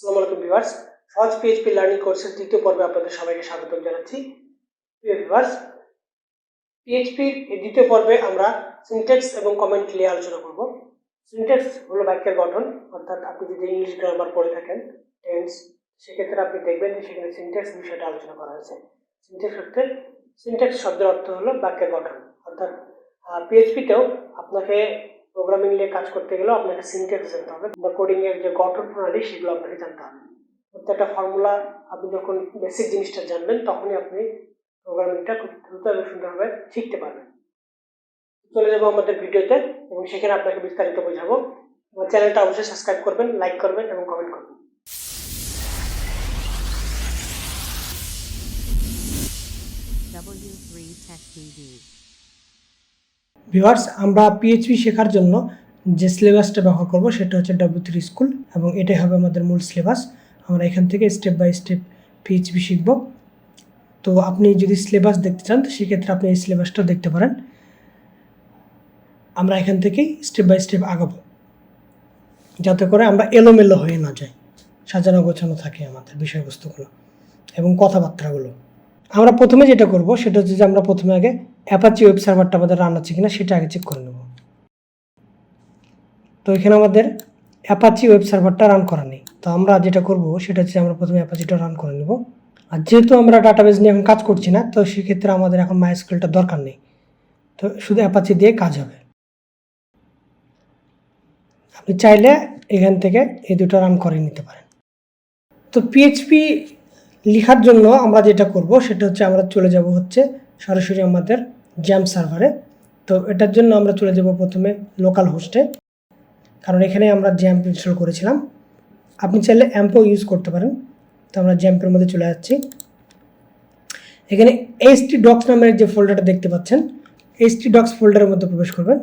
আসসালামু আলাইকুম ভিউয়ার্স সহজ পিএইচপি লার্নিং কোর্সের তৃতীয় পর্বে আপনাদের সবাইকে স্বাগত জানাচ্ছি। প্রিয় ভিউয়ার্স দ্বিতীয় পর্বে আমরা সিনটেক্স এবং কমেন্ট নিয়ে আলোচনা করব। সিনটেক্স হলো বাক্যের গঠন, অর্থাৎ আপনি যদি ইংলিশ গ্রামার পড়ে থাকেন টেন্স সেক্ষেত্রে আপনি দেখবেন যে সেখানে সিনটেক্স বিষয়টা আলোচনা করা হয়েছে। সিনটেক্স অর্থে সিনটেক্স শব্দের অর্থ হলো বাক্যের গঠন। অর্থাৎ পিএইচপিতেও আপনাকে প্রোগ্রামিং নিয়ে কাজ করতে গেলেও আপনাকে সিনটেক্স জানতে হবে বা কোডিং এর যে গঠন প্রণালী, সেগুলো আপনাকে জানতে হবে। প্রত্যেকটা ফর্মুলা আপনি যখন বেসিক জিনিসটা জানবেন, তখনই আপনি প্রোগ্রামিংটা খুব দ্রুত এবং সুন্দরভাবে শিখতে পারবেন। চলে যাব আমাদের ভিডিওতে এবং সেখানে আপনাকে বিস্তারিত বোঝাবো। আমার চ্যানেলটা অবশ্যই সাবস্ক্রাইব করবেন লাইক করবেন এবং কমেন্ট করবেন। W3 Tech TV. ভিউয়ার্স, আমরা পিএইচপি শেখার জন্য যে সিলেবাসটা ব্যবহার করব সেটা হচ্ছে ডাব্লিউ থ্রি স্কুল এবং এটাই হবে আমাদের মূল সিলেবাস আমরা এখান থেকে স্টেপ বাই স্টেপ পিএইচপি শিখব। তো আপনি যদি সিলেবাস দেখতে চান সেক্ষেত্রে আপনি এই সিলেবাসটাও দেখতে পারেন। আমরা এখান থেকেই স্টেপ বাই স্টেপ আগাবো। যাতে করে আমরা এলোমেলো হয়ে না যাই। সাজানো গোছানো থাকে আমাদের বিষয়বস্তুগুলো এবং কথাবার্তাগুলো। আমরা প্রথমে যেটা করব, সেটা হচ্ছে যে আমরা প্রথমে আগে অ্যাপাচি ওয়েব সার্ভারটা আমাদের রান আছে কিনা সেটা আগে চেক করে নেব। তো এখানে আমাদের অ্যাপাচি ওয়েব সার্ভারটা রান করা নেই। তো আমরা যেটা করব সেটা হচ্ছে আমরা প্রথমে অ্যাপাচিটা রান করে নেব। আর যেহেতু আমরা ডাটাবেস নিয়ে এখন কাজ করছি না, তো সেক্ষেত্রে আমাদের এখন মাইস্কুলটা দরকার নেই। তো শুধু অ্যাপাচি দিয়ে কাজ হবে। আপনি চাইলে এখান থেকে এই দুটো রান করে নিতে পারেন। তো পিএইচপি লেখার জন্য আমরা যেটা করব সেটা হচ্ছে আমরা চলে যাব হচ্ছে সরাসরি আমাদের জ্যাম সার্ভারে। তো এটার জন্য আমরা চলে যাব প্রথমে লোকাল হোস্টে কারণ এখানে আমরা জ্যাম্প ইনস্টল করেছিলাম। আপনি চাইলে অ্যাম্পও ইউজ করতে পারেন। তো আমরা জ্যাম্পের মধ্যে চলে যাচ্ছি। এখানে এইচটি ডক্স নামের যে ফোল্ডারটা দেখতে পাচ্ছেন এইচটি ডক্স ফোল্ডারের মধ্যে প্রবেশ করবেন।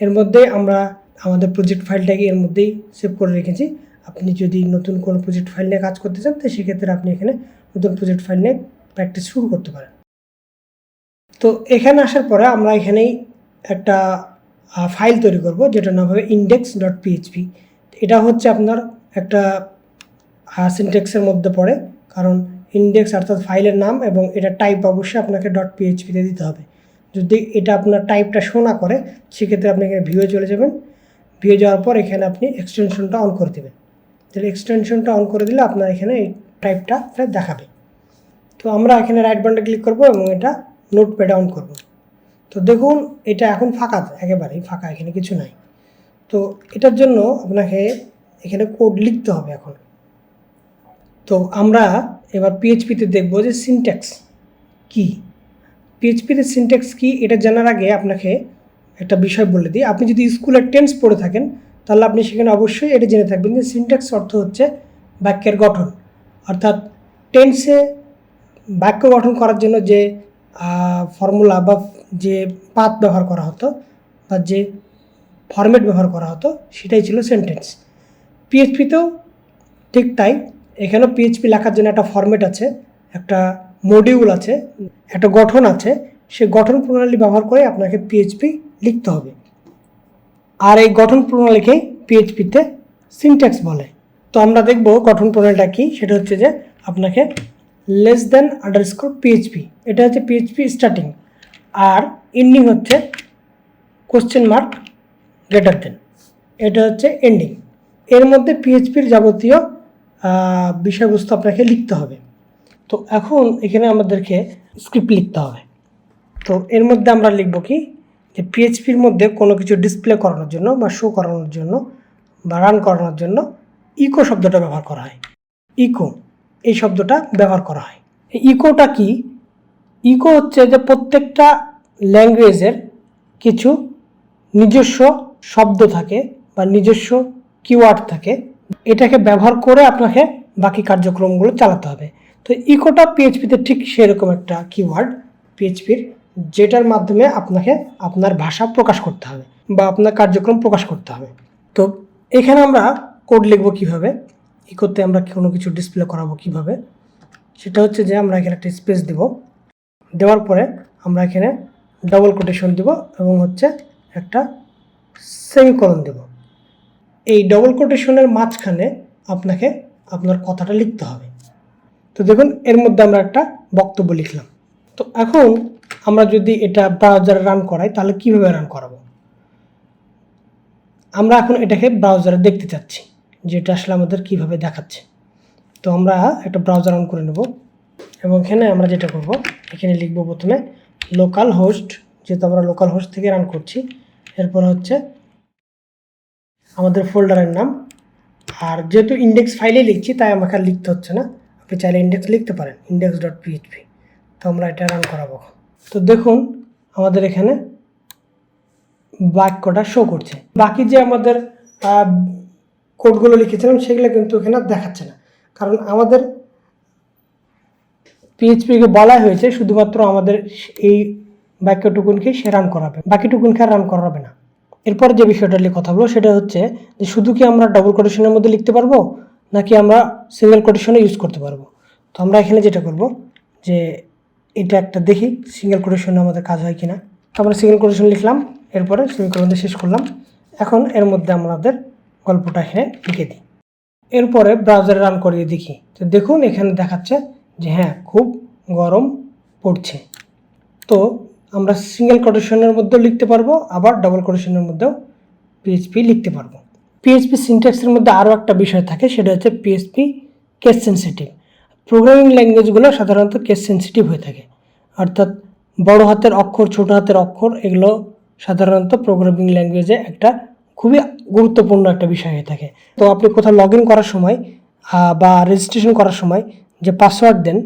এর মধ্যে আমরা আমাদের প্রজেক্ট ফাইলটাকে এর মধ্যেই সেভ করে রেখেছি। আপনি যদি নতুন কোনো প্রজেক্ট ফাইল নিয়ে কাজ করতে চান, তো সেক্ষেত্রে আপনি এখানে নতুন প্রজেক্ট ফাইল নিয়ে প্র্যাকটিস শুরু করতে পারেন। তো এখানে আসার পরে আমরা এখানেই একটা ফাইল তৈরি করব, যেটার নাম হবে ইন্ডেক্স ডট পিএইচপি এটা হচ্ছে আপনার একটা সিনটেক্সের মধ্যে পড়ে, কারণ ইন্ডেক্স অর্থাৎ ফাইলের নাম এবং এটা টাইপ অবশ্যই আপনাকে. ডট পিএইচপিতে দিতে হবে। যদি এটা আপনার টাইপটা শো না করে, সেক্ষেত্রে আপনি এখানে ভিউয়ে চলে যাবেন। ভিউয়ে যাওয়ার পর এখানে আপনি এক্সটেনশনটা অন করে দেবেন। তাহলে এক্সটেনশনটা অন করে দিলে আপনার এখানে এই টাইপটা দেখাবে। তো আমরা এখানে রাইট বাটনে ক্লিক করব এবং এটা নোট প্যাডে অন করব। তো দেখুন, এটা এখন ফাঁকা, একেবারেই ফাঁকা, এখানে কিছু নাই। তো এটার জন্য আপনাকে এখানে কোড লিখতে হবে এখন। তো আমরা এবার পিএইচপিতে দেখব যে সিনট্যাক্স কি। পিএইচপিতে সিনট্যাক্স কি, এটা জানার আগে আপনাকে একটা বিষয় বলে দিই। আপনি যদি স্কুলের টেন্স পড়ে থাকেন, তাহলে আপনি সেখানে অবশ্যই এটা জেনে থাকবেন যে সিনট্যাক্স অর্থ হচ্ছে বাক্যের গঠন। অর্থাৎ টেন্সে বাক্য গঠন করার জন্য যে ফর্মুলা বা যে পাত ব্যবহার করা হতো বা যে ফরম্যাট ব্যবহার করা হতো, সেটাই ছিল সেন্টেন্স পিএইচপিতেও ঠিক তাই। এখানেও পিএইচপি লেখার জন্য একটা ফরম্যাট আছে, একটা মডিউল আছে, একটা গঠন আছে। সে গঠন প্রণালী ব্যবহার করে আপনাকে পিএইচপি লিখতে হবে। আর এই গঠন প্রণালীকেই পিএইচপিতে সিনট্যাক্স বলে। তো আমরা দেখব গঠন প্রণালীটা কী, সেটা হচ্ছে যে আপনাকে লেস দেন আন্ডারস্কোর পিএইচপি এটা হচ্ছে পিএইচপি স্টার্টিং আর এন্ডিং হচ্ছে কোশ্চেন মার্ক গ্রেটার দেন এটা হচ্ছে এন্ডিং এর মধ্যে পিএইচপির যাবতীয় বিষয়বস্তু আপনাকে লিখতে হবে। তো এখন এখানে আমাদেরকে স্ক্রিপ্ট লিখতে হবে। তো এর মধ্যে আমরা লিখব কি, যে পিএইচপির মধ্যে কোনো কিছু ডিসপ্লে করানোর জন্য বা শো করানোর জন্য বা রান করানোর জন্য ইকো শব্দটা ব্যবহার করা হয়। ইকো এই শব্দটা ব্যবহার করা হয়। ইকোটা কি? ইকো হচ্ছে যে প্রত্যেকটা ল্যাঙ্গুয়েজের কিছু নিজস্ব শব্দ থাকে বা নিজস্ব কিওয়ার্ড থাকে। এটাকে ব্যবহার করে আপনাকে বাকি কার্যক্রমগুলো চালাতে হবে। তো ইকোটা পিএইচপিতে ঠিক সেরকম একটা কিওয়ার্ড, পিএইচপির, যেটার মাধ্যমে আপনাকে আপনার ভাষা প্রকাশ করতে হবে বা আপনার কার্যক্রম প্রকাশ করতে হবে। তো এখানে আমরা কোড লিখব কীভাবে? ইকোতে আমরা কোনো কিছু ডিসপ্লে করাবো কীভাবে? সেটা হচ্ছে যে আমরা এখানে একটা স্পেস দেব। দেওয়ার পরে আমরা এখানে ডবল কোটেশন দেব এবং হচ্ছে একটা সেমিকলন দেব। এই ডবল কোটেশনের মাঝখানে আপনাকে আপনার কথাটা লিখতে হবে। তো দেখুন, এর মধ্যে আমরা একটা বক্তব্য লিখলাম। তো এখন আমরা যদি এটা ব্রাউজারে রান করাই, তাহলে কীভাবে রান করাবো? আমরা এখন এটাকে ব্রাউজারে দেখতে চাচ্ছি। যেটা আসলে আমাদের কীভাবে দেখাচ্ছে। তো আমরা একটা ব্রাউজার অন করে নেব এবং এখানে আমরা যেটা করব, এখানে লিখব প্রথমে লোকাল হোস্ট যেহেতু আমরা লোকাল হোস্ট থেকে রান করছি, এরপর হচ্ছে আমাদের ফোল্ডারের নাম। আর যেহেতু ইন্ডেক্স ফাইলে লিখছি, তাই আমাকে আর লিখতে হচ্ছে না। আপনি চাইলে ইন্ডেক্স লিখতে পারেন ইন্ডেক্স ডট পিএইচপি তো আমরা এটা রান করাবো তো দেখুন, আমাদের এখানে বাক্যটা শো করছে। বাকি যে আমাদের কোডগুলো লিখেছিলাম, সেগুলো কিন্তু এখানে দেখাচ্ছে না। কারণ আমাদের পিএইচপিকে বলা হয়েছে শুধুমাত্র আমাদের এই বাক্যটুকুনকে সে রান করাবে। বাকিটুকুনকে আর রান করাবে না। এরপর যে বিষয়টা নিয়ে কথা বলব, সেটা হচ্ছে যে শুধু কি আমরা ডবল কোটেশনের মধ্যে লিখতে পারব, নাকি আমরা সিঙ্গেল কোটেশনে ইউজ করতে পারব? তো আমরা এখানে যেটা করব, যে এটা একটা দেখি সিঙ্গেল কোটেশনে আমাদের কাজ হয় কিনা। তো আমরা সিঙ্গেল কোটেশন লিখলাম, এরপরে সিঙ্গেল কোটেশন শেষ করলাম। এখন এর মধ্যে আমাদের গল্পটা এখানে লিখে দিই। এরপরে ব্রাউজারে রান করিয়ে দেখি। তো দেখুন, এখানে দেখাচ্ছে যে হ্যাঁ খুব গরম পড়ছে। তো আমরা সিঙ্গেল কোটেশনের মধ্যেও লিখতে পারব, আবার ডবল কোটেশনের মধ্যেও পিএইচপি লিখতে পারব। পিএইচপি সিনট্যাক্সের মধ্যে আরও একটা বিষয় থাকে, সেটা হচ্ছে পিএইচপি কেস সেন্সিটিভ প্রোগ্রামিং ল্যাঙ্গুয়েজগুলো সাধারণত কেস সেন্সিটিভ হয়ে থাকে। অর্থাৎ বড় হাতের অক্ষর, ছোট হাতের অক্ষর, এগুলো সাধারণত প্রোগ্রামিং ল্যাঙ্গুয়েজে একটা খুবই গুরুত্বপূর্ণ একটা বিষয় হয়ে থাকে। তো আপনি কোথাও লগ করার সময় বা রেজিস্ট্রেশন করার সময় যে পাসওয়ার্ড দেন,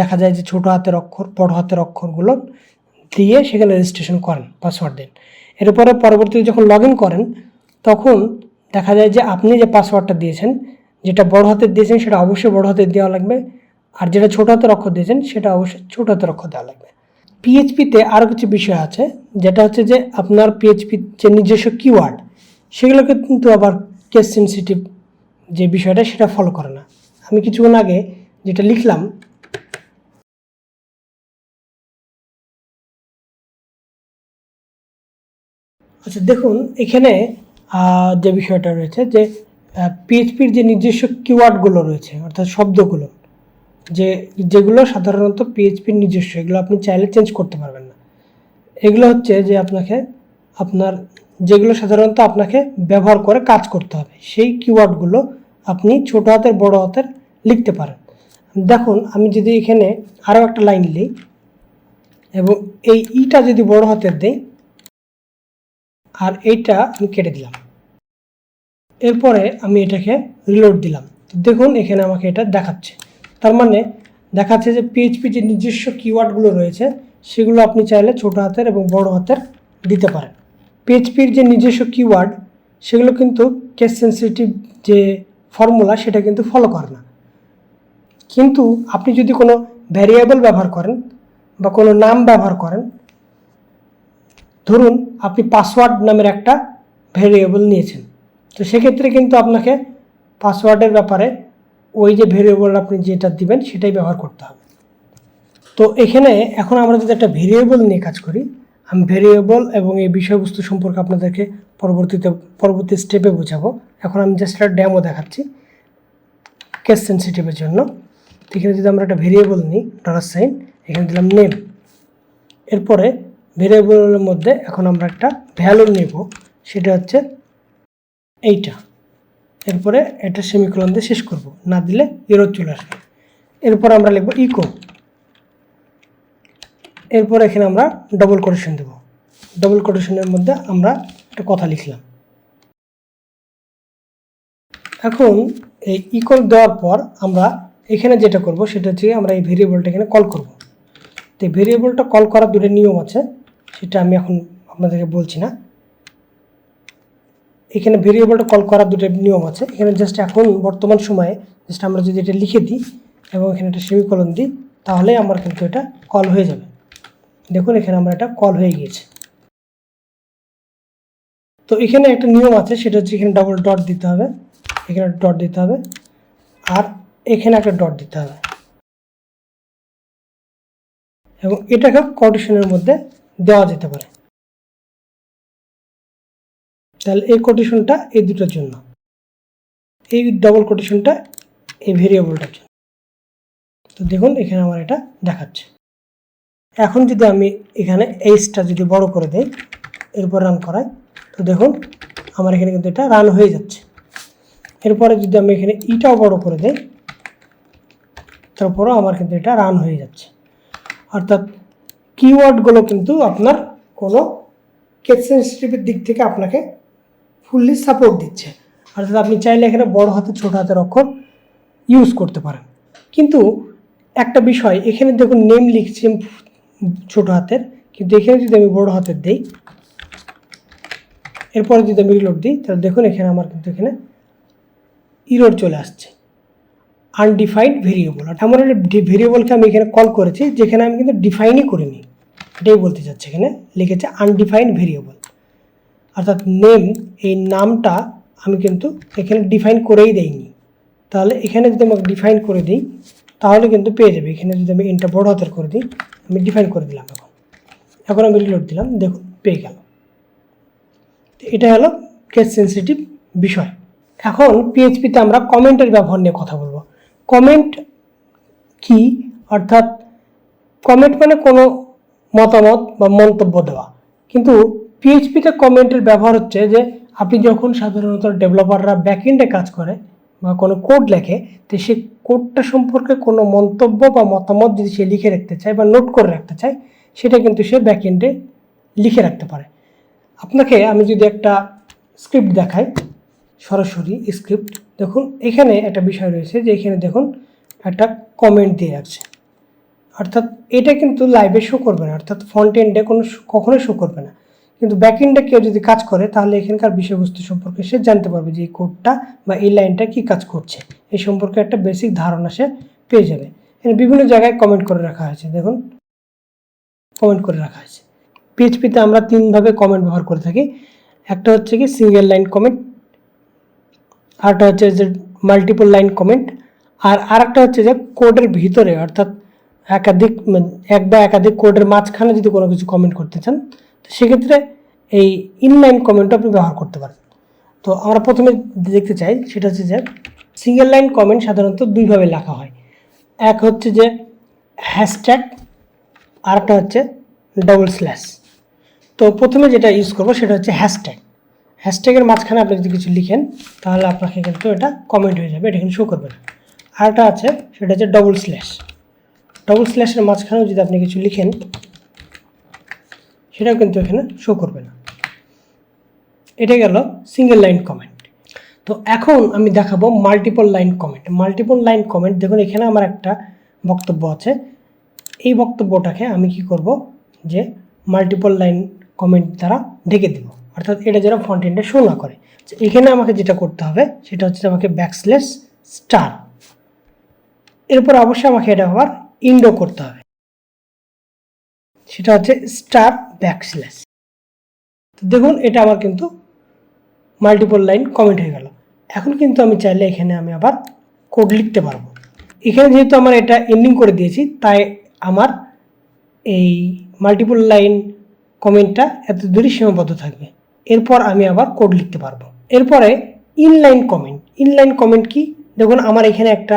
দেখা যায় যে ছোট হাতের অক্ষর, বড় হাতের অক্ষরগুলো দিয়ে সেখানে রেজিস্ট্রেশন করেন পাসওয়ার্ড দেন। এরপরে পরবর্তীতে যখন লগ করেন, তখন দেখা যায় যে আপনি যে পাসওয়ার্ডটা দিয়েছেন, যেটা বড় হাতের দিয়েছেন, সেটা অবশ্যই বড় হাতের দেওয়া লাগবে। আর যেটা ছোট হাতের অক্ষর দিয়েছেন, সেটা অবশ্যই ছোট হাতের অক্ষর দেওয়া লাগবে। পিএইচপিতে আরও কিছু বিষয় আছে, যেটা হচ্ছে যে আপনার পিএইচপি যে নিজস্ব কিওয়ার্ড সেগুলোকে কিন্তু আবার কেস সেন্সিটিভ যে বিষয়টা সেটা ফলো করে না। আমি কিছুক্ষণ আগে যেটা লিখলাম আচ্ছা দেখুন, এখানে যে বিষয়টা রয়েছে যে পিএইচপির যে নিজস্ব কিওয়ার্ডগুলো রয়েছে, অর্থাৎ শব্দগুলো, যে, যেগুলো সাধারণত পিএইচপির নিজস্ব, এগুলো আপনি চাইলে চেঞ্জ করতে পারবেন না। এগুলো হচ্ছে যে আপনাকে আপনার যেগুলো সাধারণত আপনাকে ব্যবহার করে কাজ করতে হবে। সেই কিওয়ার্ডগুলো আপনি ছোট হাতের, বড় হাতের লিখতে পারেন। দেখুন, আমি যদি এখানে আরও একটা লাইন লিই এবং এই ইটা যদি বড় হাতের দেই আর এইটা আমি কেটে দিলাম। এরপরে আমি এটাকে রিলোড দিলাম। তো দেখুন, এখানে আমাকে এটা দেখাচ্ছে। তার মানে দেখাচ্ছে যে পিএইচপি যে নিজস্ব কিওয়ার্ডগুলো রয়েছে, সেগুলো আপনি চাইলে ছোট হাতের এবং বড় হাতের দিতে পারেন। পিএইচপির যে নিজস্ব কিওয়ার্ড সেগুলো কিন্তু কেস সেন্সিটিভ যে ফর্মুলা সেটা কিন্তু ফলো করে না। কিন্তু আপনি যদি কোনো ভ্যারিয়েবল ব্যবহার করেন বা কোনো নাম ব্যবহার করেন, ধরুন আপনি পাসওয়ার্ড নামের একটা ভেরিয়েবল নিয়েছেন। তো সেক্ষেত্রে কিন্তু আপনাকে পাসওয়ার্ডের ব্যাপারে ওই যে ভেরিয়েবল আপনি যেটা দিবেন, সেটাই ব্যবহার করতে হবে। তো এখানে এখন আমরা যদি একটা ভেরিয়েবল নিয়ে কাজ করি ভেরিয়েবল এবং এই বিষয়বস্তু সম্পর্কে আপনাদেরকে পরবর্তীতে, পরবর্তী স্টেপে বোঝাবো। এখন আমি জাস্ট একটা ড্যামো দেখাচ্ছি কেস সেন্সিটিভের জন্য। এখানে যদি আমরা একটা ভেরিয়েবল নিই ডলার সাইন এখানে দিলাম নেম এরপরে ভেরিয়েবলের মধ্যে এখন আমরা একটা ভ্যালু নেব, সেটা হচ্ছে এইটা। এরপরে এটা সেমিকোলন দিয়ে শেষ করব, না দিলে এরো চলে আসবে। এরপর আমরা লিখব ইকো এরপর এখানে আমরা ডবল কোটেশন দেব। ডবল কোটেশনের মধ্যে আমরা একটা কথা লিখলাম। এখন এই ইকল দেওয়ার পর আমরা এখানে যেটা করব সেটা হচ্ছে আমরা এই ভেরিয়েবলটা এখানে কল করব। তো এই ভেরিয়েবলটা কল করার দুটো নিয়ম আছে, সেটা আমি এখন আপনাদেরকে বলছি না। এখানে ভেরিয়েবলটা কল করার দুটো নিয়ম আছে, এখানে জাস্ট এখন বর্তমান সময়ে জাস্ট আমরা যদি এটা লিখে দিই এবং এখানে একটা সেমিকলন দিই, তাহলে আমার কিন্তু এটা কল হয়ে যাবে। দেখুন, এখানে আমার এটা কল হয়ে গিয়েছে। তো এখানে একটা নিয়ম আছে, সেটা হচ্ছে এখানে ডবল ডট দিতে হবে। এখানে ডট দিতে হবে। আর এখানে একটা ডট দিতে হবে। এবং এটাকে কোটেশনের মধ্যে দেওয়া যেতে পারে। তাহলে এই কোটেশনটা এই দুটোর জন্য। এই ডবল কোটেশনটা এই ভেরিয়েবলটার জন্য। তো দেখুন, এখানে আমার এটা দেখাচ্ছে। এখন যদি আমি এখানে এইচটা যদি বড় করে দেই, এরপর রান করাই, তো দেখুন আমার এখানে কিন্তু এটা রান হয়ে যাচ্ছে। এরপরে যদি আমি এখানে ইটাও বড় করে দেই, তারপরও আমার কিন্তু এটা রান হয়ে যাচ্ছে। অর্থাৎ কিওয়ার্ডগুলো কিন্তু আপনার কোনো কেস সেন্সিটিভের দিক থেকে আপনাকে ফুললি সাপোর্ট দিচ্ছে। অর্থাৎ আপনি চাইলে এখানে বড় হাতে, ছোট হাতের অক্ষর ইউজ করতে পারেন। কিন্তু একটা বিষয়, এখানে দেখুন নেম লিখছি ছোট হাতের, কিন্তু এখানে যদি আমি বড় হাতের দিই, এরপরে যদি আমি রিলোড দিই, তাহলে দেখুন এখানে আমার কিন্তু এখানে ইরোড চলে আসছে। আনডিফাইন্ড ভেরিয়েবল এমন একটা ভেরিয়েবলকে আমি এখানে কল করেছি, যেখানে আমি কিন্তু ডিফাইনই করিনি। এটাই বলতে চাচ্ছি এখানে, লিখেছে আনডিফাইন্ড ভেরিয়েবল অর্থাৎ নেম এই নামটা আমি কিন্তু এখানে ডিফাইন করেই দেইনি। তাহলে এখানে যদি আমাকে ডিফাইন করে দিই তাহলে কিন্তু পেয়ে যাবে। এখানে যদি আমি এনটা বড় হাতের করে দিই, আমি ডিফাইন করে দিলাম এখন। এখন আমি রিলোড দিলাম, দেখুন, পেয়ে গেল। এটা হলো কেস সেন্সিটিভ বিষয়। এখন পিএইচপিতে আমরা কমেন্টের ব্যবহার নিয়ে কথা বলব। কমেন্ট কি? অর্থাৎ কমেন্ট মানে কোনো মতামত বা মন্তব্য দেওয়া। কিন্তু পিএইচপিতে কমেন্টের ব্যবহার হচ্ছে যে, আপনি যখন সাধারণত ডেভেলপাররা ব্যাকএন্ডে কাজ করে বা কোনো কোড লেখে, তো সে কোডটা সম্পর্কে কোনো মন্তব্য বা মতামত যদি সে লিখে রাখতে চায় বা নোট করে রাখতে চায়, সেটা কিন্তু সে ব্যাকএন্ডে লিখে রাখতে পারে। আপনাকে আমি যদি একটা স্ক্রিপ্ট দেখাই, সরাসরি স্ক্রিপ্ট দেখুন, এখানে একটা বিষয় রয়েছে যে এখানে দেখুন, একটা কমেন্ট দিয়ে রাখছে। অর্থাৎ এটা কিন্তু লাইভে শো করবে না, অর্থাৎ ফ্রন্ট এন্ডে কোনো কখনোই শো করবে না। কিন্তু ব্যাক এন্ডে কেউ যদি কাজ করে, তাহলে এখানকার বিষয়বস্তু সম্পর্কে সে জানতে পারবে যে এই কোডটা বা এই লাইনটা কি কাজ করছে। এই সম্পর্কে একটা বেসিক ধারণা সে পেয়ে যাবে। এখানে বিভিন্ন জায়গায় কমেন্ট করে রাখা হয়েছে, দেখুন। কমেন্ট করে রাখা হয়েছে। পিএইচপিতে আমরা তিনভাবে কমেন্ট ব্যবহার করে থাকি। একটা হচ্ছে কি সিঙ্গেল লাইন কমেন্ট আরেকটা হচ্ছে যে মাল্টিপল লাইন কমেন্ট আর আরেকটা হচ্ছে যে কোডের ভিতরে, অর্থাৎ একাধিক মানে এক বা একাধিক কোডের মাঝখানে যদি কোনো কিছু কমেন্ট করতে চান তো সেক্ষেত্রে এই ইনলাইন কমেন্টও আপনি ব্যবহার করতে পারেন তো আমরা প্রথমে দেখতে চাই, সেটা হচ্ছে যে সিঙ্গেল লাইন কমেন্ট সাধারণত দুইভাবে লেখা হয়। এক হচ্ছে যে হ্যাশট্যাগ আরেকটা হচ্ছে ডবল স্ল্যাশ তো প্রথমে যেটা ইউজ করব সেটা হচ্ছে হ্যাশট্যাগ হ্যাশট্যাগের মাঝখানে আপনি যদি কিছু লিখেন, তাহলে আপনাকে কিন্তু এটা কমেন্ট হয়ে যাবে, এটা কিন্তু শো করবে না। আরেকটা আছে, সেটা হচ্ছে ডবল স্ল্যাশ ডবল স্ল্যাশের মাঝখানেও যদি আপনি কিছু লিখেন সেটাও কিন্তু এখানে শো করবে না। এটা গেল সিঙ্গেল লাইন কমেন্ট তো এখন আমি দেখাবো multiple line comment multiple line comment দেখুন এখানে আমার একটা বক্তব্য আছে। এই বক্তব্যটাকে আমি কি করব? যে মাল্টিপল লাইন কমেন্ট দ্বারা ঢেকে দেব। অর্থাৎ এটা যেন ফ্রন্ট এন্ডে শো না করে। এখানে আমাকে যেটা করতে হবে, সেটা হচ্ছে আমাকে ব্যাকস্ল্যাশ স্টার এরপর অবশ্যই আমাকে এটা আবার ইন্ডো করতে হবে। সেটা হচ্ছে স্টার ব্যাকস্ল্যাশ তো দেখুন, এটা আমার কিন্তু মাল্টিপল লাইন কমেন্ট হয়ে গেল। এখন কিন্তু আমি চাইলে এখানে আমি আবার কোড লিখতে পারব। এখানে যেহেতু আমার এটা এন্ডিং করে দিয়েছি, তাই আমার এই মাল্টিপল লাইন কমেন্টটা এত দূরই সীমাবদ্ধ থাকবে। এরপর আমি আবার কোড লিখতে পারব। এরপরে ইনলাইন কমেন্ট ইনলাইন কমেন্ট কি? দেখুন, আমার এখানে একটা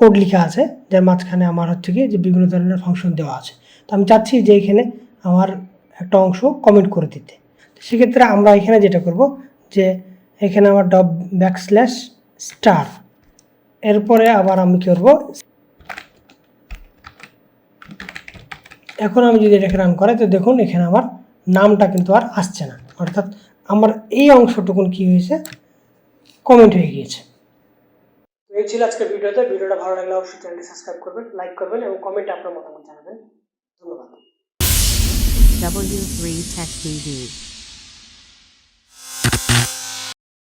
কোড লেখা আছে, যার মাঝখানে আমার হচ্ছে কি যে বিভিন্ন ধরনের ফাংশন দেওয়া আছে। তো আমি চাচ্ছি যে এখানে আমার একটা অংশ কমেন্ট করে দিতে। সেক্ষেত্রে আমরা এখানে যেটা করব, যে এখানে আমার ডব ব্যাক স্ল্যাশ স্টার এরপরে আবার আমি কী করব, এখন আমি যদি এটাকে রান করাই তো দেখুন এখানে আমার নামটা কিন্তু আর আসছে না। অর্থাৎ আমার এই অংশটুকুন কি হয়েছে কমেন্ট হয়ে গিয়েছে। এই ছিল আজকের ভিডিওতে। ভিডিওটা ভালো লাগলে অবশ্যই চ্যানেলটি সাবস্ক্রাইব করবেন, লাইক করবেন এবং কমেন্টে আপনার মতামত জানাবেন। ধন্যবাদ। W3 Tech TV.